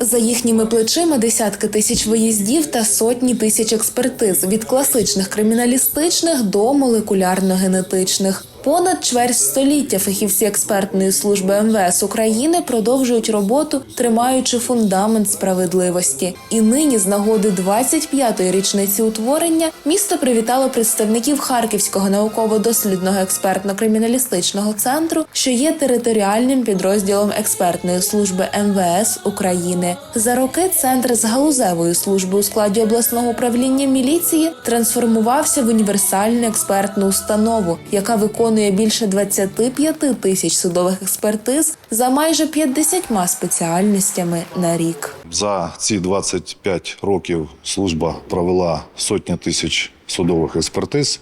За їхніми плечима десятки тисяч виїздів та сотні тисяч експертиз від класичних криміналістичних до молекулярно-генетичних. Понад чверть століття фахівці експертної служби МВС України продовжують роботу, тримаючи фундамент справедливості. І нині, з нагоди 25-ї річниці утворення, місто привітало представників Харківського науково-дослідного експертно-криміналістичного центру, що є територіальним підрозділом експертної служби МВС України. За роки центр з галузевої служби у складі обласного управління міліції трансформувався в універсальну експертну установу, яка виконує більше 25 тисяч судових експертиз за майже 50 спеціальностями на рік. За ці 25 років служба провела сотні тисяч судових експертиз.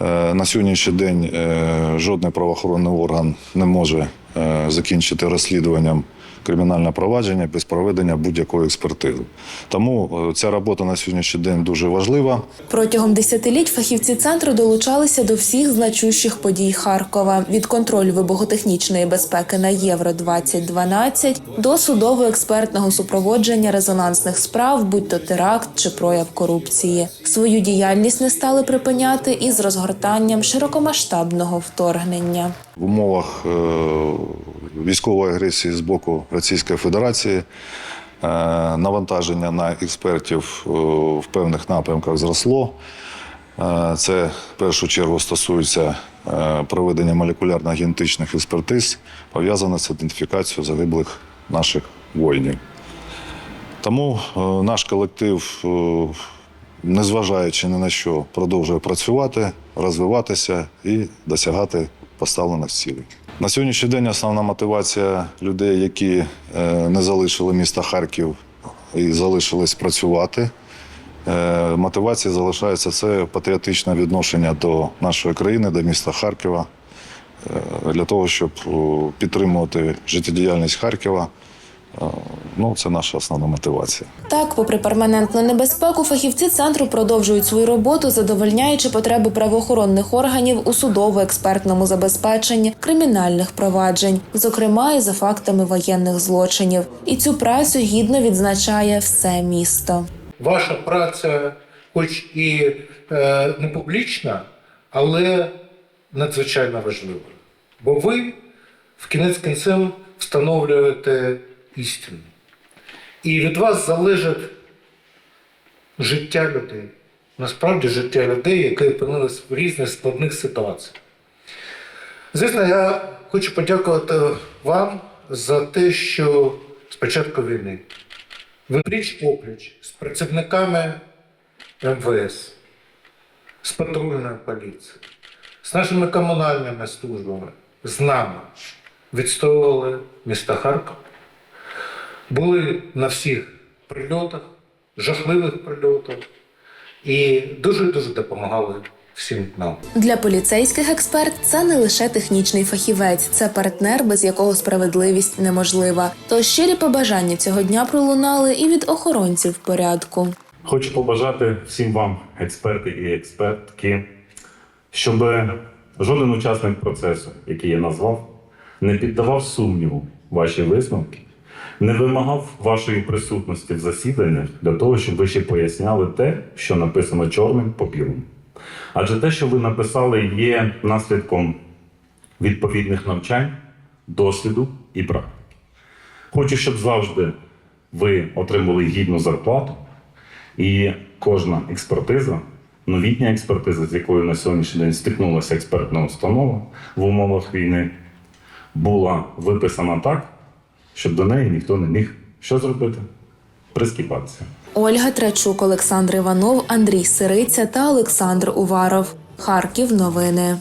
Е, На сьогоднішній день е, жодний правоохоронний орган не може е, закінчити розслідуванням кримінальне провадження без проведення будь-якої експертизи. Тому е, ця робота на сьогоднішній день дуже важлива. Протягом десятиліть фахівці центру долучалися до всіх значущих подій Харкова від контролю вибухотехнічної безпеки на Євро 2012 до судово-експертного супроводження резонансних справ, будь то теракт чи прояв корупції. Свою діяльність не стали припиняти із розгортанням широкомасштабного вторгнення. В умовах е, військової агресії з боку Російської Федерації е, навантаження на експертів е, в певних напрямках зросло. Е, Це в першу чергу стосується проведення молекулярно-генетичних експертиз, пов'язаних з ідентифікацією загиблих наших воїнів. Тому наш колектив, незважаючи ні на що, продовжує працювати, розвиватися і досягати поставлених цілей. На сьогоднішній день основна мотивація людей, які е, не залишили міста Харків і залишились працювати. е, Мотивація залишається це патріотичне відношення до нашої країни, до міста Харкова, е, для того, щоб підтримувати життєдіяльність Харкова. Е, Ну, це наша основна мотивація. Так, попри перманентну небезпеку, фахівці центру продовжують свою роботу, задовольняючи потреби правоохоронних органів у судово-експертному забезпеченні кримінальних проваджень, зокрема і за фактами воєнних злочинів. І цю працю гідно відзначає все місто. Ваша праця, хоч і е, не публічна, але надзвичайно важлива. Бо ви в кінець кінцем встановлюєте істину. І від вас залежить життя людей. Насправді життя людей, які опинились в різних складних ситуаціях. Звісно, я хочу подякувати вам за те, що з початку війни ви пліч опліч з працівниками МВС, з патрульною поліцією, з нашими комунальними службами, з нами відстоювали міста Харків, були на всіх прильотах, жахливих прильотах і дуже-дуже допомагали всім нам. Для поліцейських експерт це не лише технічний фахівець, це партнер, без якого справедливість неможлива. Тож щирі побажання цього дня пролунали і від охоронців порядку. Хочу побажати всім вам, експерти і експертки, щоб жоден учасник процесу, який я назвав, не піддавав сумніву ваші висновки, не вимагав вашої присутності в засіданнях для того, щоб ви ще поясняли те, що написано чорним по білому. Адже те, що ви написали, є наслідком відповідних навчань, досвіду і практики. Хочу, щоб завжди ви отримали гідну зарплату, і кожна експертиза, новітня експертиза, з якою на сьогоднішній день стикнулася експертна установа в умовах війни, була виписана так, щоб до неї ніхто не міг що зробити? Прискіпатися. Ольга Трачук, Олександр Іванов, Андрій Сириця та Олександр Уваров. Харків. Новини.